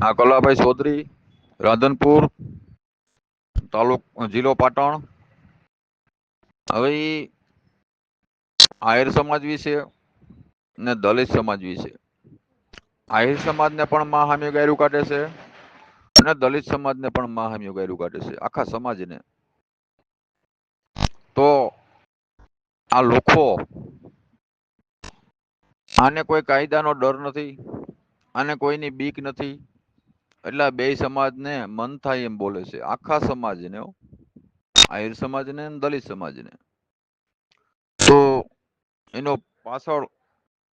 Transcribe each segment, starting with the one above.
આ કલાભાઈ ચૌધરી રાધનપુર, તાલુક, જિલ્લો પાટણ. હવે આહિર સમાજ વિશે ને દલિત સમાજ વિશે. આહિર સમાજને પણ મહામ્ય ગાયરું કાઢે છે અને દલિત સમાજને પણ મહામ્ય ગાયરું કાઢે છે, આખા સમાજને. તો આ લોકો આને કોઈ કાયદાનો ડર નથી, આને કોઈની બીક નથી. એટલે બે સમાજને મન થાય એમ બોલે છે. આખા સમાજને. આહિર સમાજને દલિત સમાજને. તો એનો પાછળ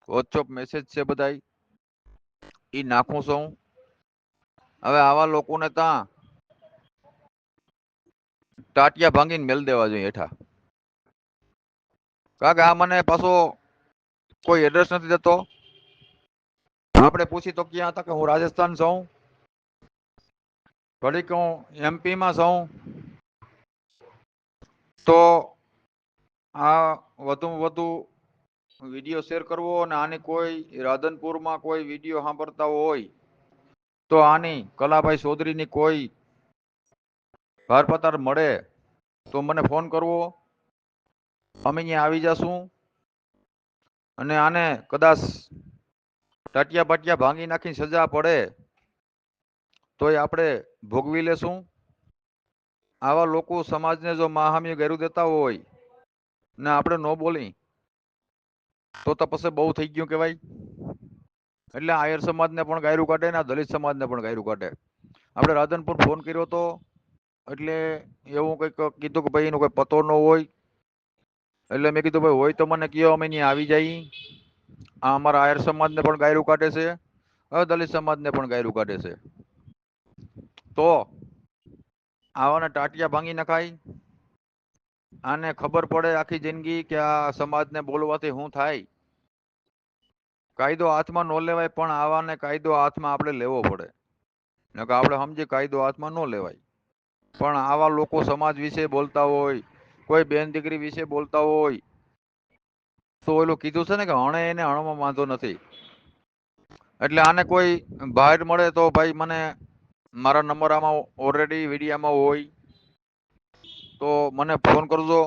વોટ્સઅપ મેસેજ છે બધાય. એ નાખું છું હવે આવા લોકોને ત્યાં ટાટિયા ભાંગીને મેલ દેવા જોઈએ હેઠા. કારણ કે આ મને પાછો કોઈ એડ્રેસ નથી દેતો? આપણે પૂછી તો ક્યાં હતા કે હું રાજસ્થાન છું? ઘડીક હું એમપીમાં છું. તો આ વધુમાં વધુ વીડિયો શેર કરવો અને આની કોઈ રાધનપુરમાં કોઈ વીડિયો સાંભળતા હોય તો આની કલાભાઈ ચૌધરીની કોઈ ભારપતાર મળે તો મને ફોન કરવો. અમે અહીંયા આવી જશું અને આને કદાચ ટાટિયા બાટિયા ભાંગી નાખીને સજા પડે તોય આપણે ભોગવી લેશું. આવા લોકો સમાજને જો મહામી ગેરું દેતા હોય ને આપણે ન બોલી, તો તો બહુ થઈ ગયું કહેવાય. એટલે આયર સમાજને પણ ગાયરું કાઢે ને દલિત સમાજને પણ ગાયરું કાઢે. આપણે રાધનપુર ફોન કર્યો તો, એટલે એવું કંઈક કીધું કે ભાઈ એનો કોઈ પતો ન હોય. એટલે મેં કીધું, ભાઈ હોય તો મને કયો, અમે અહીંયા આવી જાય. આ અમારા આયર સમાજને પણ ગાયરું કાઢે છે. દલિત સમાજને પણ ગાયરું કાઢે છે. તો આવાને ટાટિયા ભાંગી નખાય. આને ખબર પડે આખી જિંદગી કે આ સમાજને બોલવાથી શું થાય. કાયદો હાથમાં ન લેવાય, પણ આવાને કાયદો હાથમાં આપણે લેવો પડે. કે આપણે સમજી કાયદો હાથમાં ન લેવાય. પણ આવા લોકો સમાજ વિશે બોલતા હોય, કોઈ બેન દીકરી વિશે બોલતા હોય, તો ઓલું કીધું છે ને કે હણે એને હણમાં વાંધો નથી. એટલે આને કોઈ બહાર મળે તો ભાઈ મને મારા નંબર આમાં ઓલરેડી વિડીયામાં હોય, તો મને ફોન કરજો.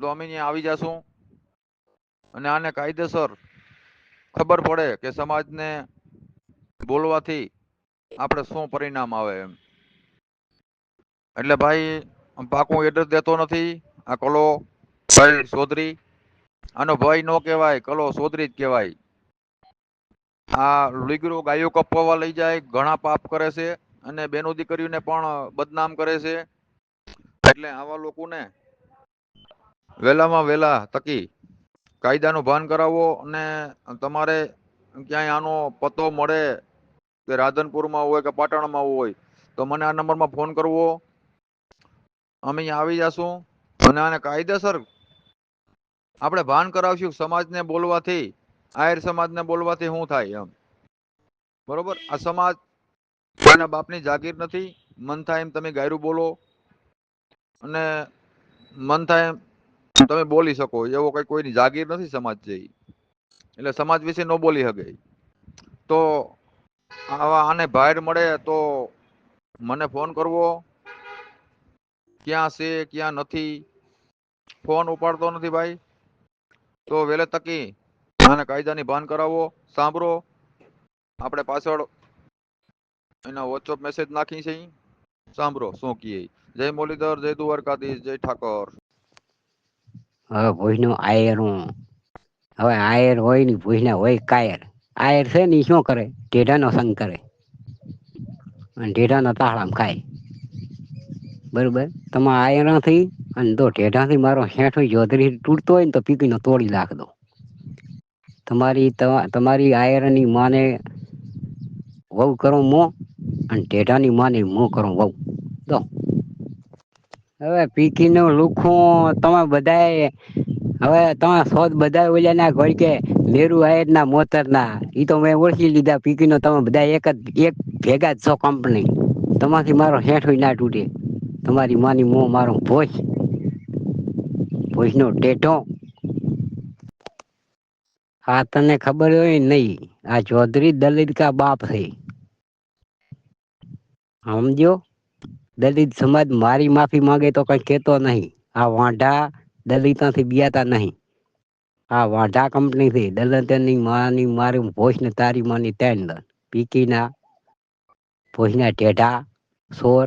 તો અમે અહીંયા આવી જશું. અને આને કાયદેસર ખબર પડે કે સમાજને બોલવાથી આપણે શું પરિણામ આવે એમ. એટલે ભાઈ, પાકું એડ્રેસ દેતો નથી. આ કલો ભાઈ ચૌધરી આનો ભાઈ નો કહેવાય, કલો ચૌધરી જ કહેવાય. આ લીગરો ગાયો કપાવવા લઈ જાય, ઘણા પાપ કરે છે અને બેનો દીકરીઓને પણ બદનામ કરે છે. એટલે આવા લોકોને વહેલામાં વહેલા તકી કાયદાનું ભાન કરાવો અને તમારે ક્યાંય આનો પતો મળે કે રાધનપુરમાં હોય કે પાટણમાં હોય, તો મને આ નંબરમાં ફોન કરવો. અમે અહીંયા આવી જશું અને આને કાયદેસર આપણે ભાન કરાવશું સમાજને બોલવાથી. આયર સમાજને બોલવાથી શું થાય એમ. બરોબર? આ સમાજ કોઈના બાપની જાગીર નથી. મન થાય એમ તમે ગાયરું બોલો. અને મન થાય એમ તમે બોલી શકો. એવો કઈ કોઈની જાગીર નથી સમાજ જેવી. એટલે સમાજ વિશે ન બોલી શકે તો આવા આને બહાર મળે તો મને ફોન કરવો. ક્યાં છે ક્યાં નથી? ફોન ઉપાડતો નથી ભાઈ. તો વેલે તકી આને કાયદાની ભાન કરાવો, સાંભળો. આપણે પાછળ એના વોટ્સઅપ મેસેજ નાખી છે. સાંભળો શું ઈ. જય મુરલીધર, જય દ્વારકાધીશ, જય ઠાકોર. હવે ભુજનો આયર હું. હવે આયર હોય ને ભુજના હોય કાયર. આયર છે ને શું કરે? ટેઢાનો સંગ કરે. અને ઢેઢાનો તાળામ ખાય. બરોબર? તમે આયર નથી અને તો ઢેઢાથી મારો હેઠો જોધરી તૂટતો હોય ને તો પીકીનો તોડી નાખ દો. તમારી તમા- તમારી આયરની માને વહુ કરો મો અને ટેઢાની માને મો કરો વહુ. દો હવે પીકીનું લુખું તમે બધાએ, હવે તમે શોધ બધા ઓલ્યા ના ઘોડ કે મેરુ આયર ના મોતર ના એ તો મેં ઓળખી લીધા પીકીનો તમે બધા એક જ, એક ભેગા જ છો કંપની તમાથી મારો હેઠો ના તૂટે. તમારી માની મો મારો ભોજ. ભોજનો ટેટો આ તને ખબર હોય નહીં, આ ચૌધરી દલિત કા બાપ છે સમજો દલિત સમાજ મારી માફી માંગે તો કઈ કેતો નહીં. આ વાંઢા દલિતોથી બિયાતા નહીં. આ વાંઢા કંપની થી દલિતની માની મારી ભોજ ને તારી માની દન પીકીના ભોજના ટેઢા, સોર.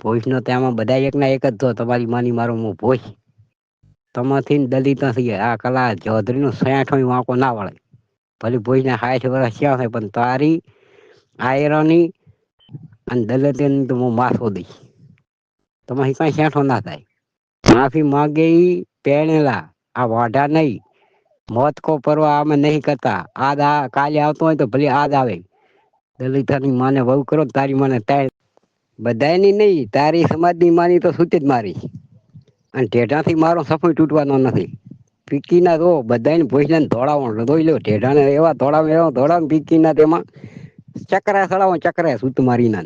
ભોજનો તેમાં બધા એકના એક જ તો તમારી માની મારો હું ભોજ તમાથી દલિત નથી આ કલા ચૌધરી નું સેઠ વાંકો ના વળે. ભલે ભોજને સાઠ વર્ષ થયા હોય, પણ તારી આયરોની અને દલિતની તો હું માથો દઈશ. તમારી કઈ સેઠો ના થાય. માફી માંગે ઈ પેણેલા આ વાઢા નહીં. મોત કો પરવા અમે નહીં કરતા. આજ આ કાલે આવતો હોય તો ભલે આજ આવે. દલિતાની માને વહુ કરો તારી માને તાર બધાની નહીં. તારી સમાજની માની તો સૂતી જ મારી. અને ઢેઢાથી મારો સફોઈ તૂટવાનો નથી. પીકીના તો બધાને ભોજના ધોળાવો ધોઈ લો, ઢેઢાને એવા ધોળાવે એવા ધોળાવે પીકીના તેમાં ચકરા સડાવો, ચકરા સૂત મારીના.